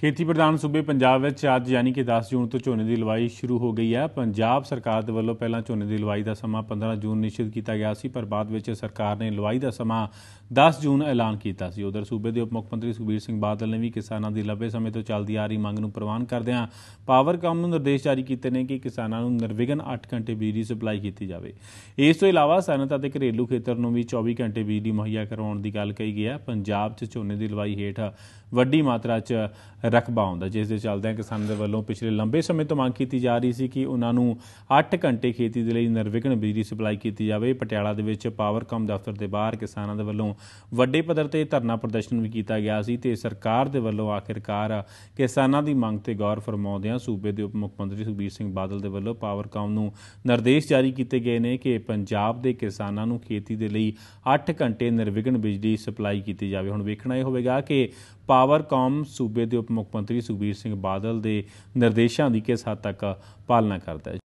ਖੇਤੀ ਪ੍ਰਧਾਨ ਸੂਬੇ ਪੰਜਾਬ ਵਿੱਚ ਅੱਜ ਯਾਨੀ ਕਿ 10 ਜੂਨ ਤੋਂ ਝੋਨੇ ਦੀ ਲਵਾਈ ਸ਼ੁਰੂ ਹੋ ਗਈ ਹੈ। ਪੰਜਾਬ ਸਰਕਾਰ ਦੇ ਵੱਲੋਂ ਪਹਿਲਾਂ ਝੋਨੇ ਦੀ ਲਵਾਈ ਦਾ ਸਮਾਂ 15 ਜੂਨ ਨਿਸ਼ਚਿਤ ਕੀਤਾ ਗਿਆ ਸੀ, ਪਰ ਬਾਅਦ ਵਿੱਚ ਸਰਕਾਰ ਨੇ ਲਵਾਈ ਦਾ ਸਮਾਂ 10 ਜੂਨ ਐਲਾਨ ਕੀਤਾ ਸੀ। ਉਧਰ ਸੂਬੇ ਦੇ ਉਪ ਮੁੱਖ ਮੰਤਰੀ ਸੁਖਬੀਰ ਸਿੰਘ ਬਾਦਲ ਨੇ ਵੀ ਕਿਸਾਨਾਂ ਦੀ ਲੰਬੇ ਸਮੇਂ ਤੋਂ ਚੱਲਦੀ ਆ ਰਹੀ ਮੰਗ ਨੂੰ ਪ੍ਰਵਾਨ ਕਰਦਿਆਂ ਪਾਵਰਕਾਮ ਨੂੰ ਨਿਰਦੇਸ਼ ਜਾਰੀ ਕੀਤੇ ਨੇ ਕਿ ਕਿਸਾਨਾਂ ਨੂੰ ਨਿਰਵਿਘਨ 8 ਘੰਟੇ ਬਿਜਲੀ ਸਪਲਾਈ ਕੀਤੀ ਜਾਵੇ। ਇਸ ਤੋਂ ਇਲਾਵਾ ਸਨਅਤ ਅਤੇ ਘਰੇਲੂ ਖੇਤਰ ਨੂੰ ਵੀ 24 ਘੰਟੇ ਬਿਜਲੀ ਮੁਹੱਈਆ ਕਰਵਾਉਣ ਦੀ ਗੱਲ ਕਹੀ ਗਈ ਹੈ। ਪੰਜਾਬ 'ਚ ਝੋਨੇ ਦੀ ਲਵਾਈ ਹੇਠ ਵੱਡੀ ਮਾਤਰਾ 'ਚ ਰਕਬਾ ਆਉਂਦਾ ਜਿਸ ਦੇ ਚੱਲਦਿਆਂ ਕਿਸਾਨਾਂ ਦੇ ਵੱਲੋਂ ਪਿਛਲੇ ਲੰਬੇ ਸਮੇਂ ਤੋਂ ਮੰਗ ਕੀਤੀ ਜਾ ਰਹੀ ਸੀ ਕਿ ਉਹਨਾਂ ਨੂੰ 8 ਘੰਟੇ ਖੇਤੀ ਦੇ ਲਈ ਨਿਰਵਿਘਨ ਬਿਜਲੀ ਸਪਲਾਈ ਕੀਤੀ ਜਾਵੇ। ਪਟਿਆਲਾ ਦੇ ਵਿੱਚ ਪਾਵਰਕਾਮ ਦਫ਼ਤਰ ਦੇ ਬਾਹਰ ਕਿਸਾਨਾਂ ਦੇ ਵੱਲੋਂ ਵੱਡੇ ਪੱਧਰ ਤੇ ਧਰਨਾ ਪ੍ਰਦਰਸ਼ਨ ਵੀ ਕੀਤਾ ਗਿਆ ਸੀ ਤੇ ਸਰਕਾਰ ਦੇ ਵੱਲੋਂ ਆਖਿਰਕਾਰ ਕਿਸਾਨਾਂ ਦੀ ਮੰਗ ਤੇ ਗੌਰ ਫਰਮਾਉਂਦਿਆਂ ਸੂਬੇ ਦੇ ਉਪ ਮੁੱਖ ਮੰਤਰੀ ਸੁਖਬੀਰ ਸਿੰਘ ਬਾਦਲ ਦੇ ਵੱਲੋਂ ਪਾਵਰਕਾਮ ਨੂੰ ਨਿਰਦੇਸ਼ ਜਾਰੀ ਕੀਤੇ ਗਏ ਨੇ ਕਿ ਪੰਜਾਬ ਦੇ ਕਿਸਾਨਾਂ ਨੂੰ ਖੇਤੀ ਦੇ ਲਈ 8 ਘੰਟੇ ਨਿਰਵਿਘਨ ਬਿਜਲੀ ਸਪਲਾਈ ਕੀਤੀ ਜਾਵੇ। ਹੁਣ ਵੇਖਣਾ ਇਹ ਹੋਵੇਗਾ ਕਿ ਪਾਵਰਕਾਮ ਸੂਬੇ ਦੇ ਉਪ ਮੁੱਖ ਮੰਤਰੀ ਸੁਖਬੀਰ ਸਿੰਘ ਬਾਦਲ ਦੇ ਨਿਰਦੇਸ਼ਾਂ ਦੀ ਕਿਸ ਹੱਦ ਤੱਕ ਪਾਲਣਾ ਕਰਦਾ ਹੈ?